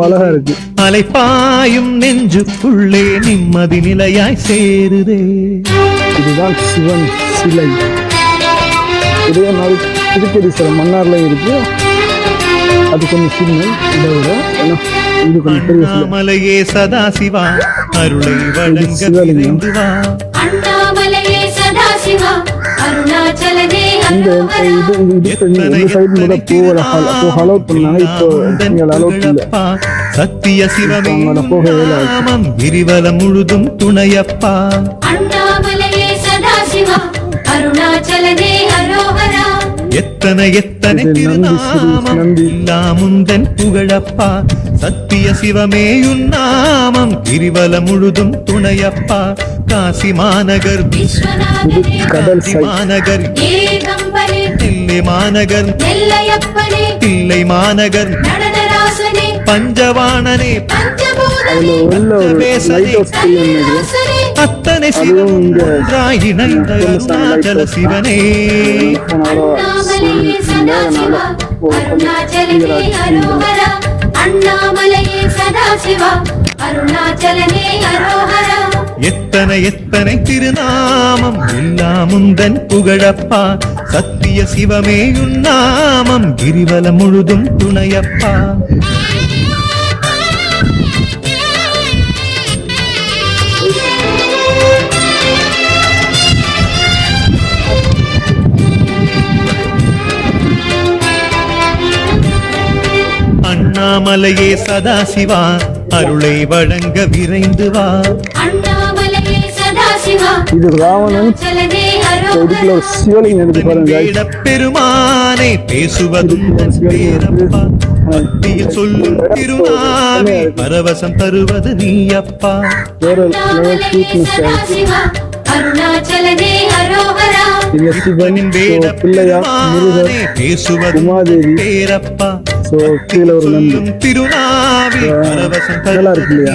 அழகா இருக்கு அலைப்பாயும் நெஞ்சுக்குள்ளே நிம்மதி நிலையாய் சேருதே இதுதான் சிவன் சிலை இதே மாதிரி திருப்பதி சில மன்னார்லயும் இருக்கு அது கொஞ்சம் சின்ன இதை விட இது கொஞ்சம் பெரிய மலையே சதா சிவா அருளை வழங்க இந்த இது இது இது இந்த சைடு முதல் போகல. பண்ணாங்க. இப்போ நீங்கள் சத்திய சிவமே முழுதும் துணையப்பா. அண்ணாமலையே சதாசிவா அருணாச்சலனே எத்தனை எத்தனை திருநாமம் நந்தி. இல்லாமுந்தன் புகழப்பா. சத்திய சிவமே உன்னாமம் கிரிவலம் முழுதும் துணையப்பா. காசி மாநகர். மாநகர். தில்லை மாநகர். தில்லை மாநகர். பஞ்சவாணனே. பஞ்சபூதனே. அத்தனை இங்க சிவராய் இணைந்த அருணாச்சல சிவனே. அண்ணாமலையே சதாசிவா. அருணாச்சலனே அரோகரா எத்தனை எத்தனை திருநாமம் எல்லாம் உந்தன் புகழப்பா. சத்திய சிவமே உன்னாமம் கிரிவலம் முழுதும் துணையப்பா. அண்ணாமலையே சதாசிவா அருளை வழங்க விரைந்து வா. இது ராவணன் இதுக்குள்ள ஒரு சிவலிங்கம் இருக்கு பாருங்க பெருமானே பேசுவதும் பேரப்பா. பக்தியில் சொல்லும் திருநாமே பரவசம் தருவது இங்க சிவனின் வேட பெருமானே பேசுவதும் உமாதேவி. பேரப்பா. ஸோ கீழே ஒரு பரவசம் நல்லா இருக்கு இல்லையா?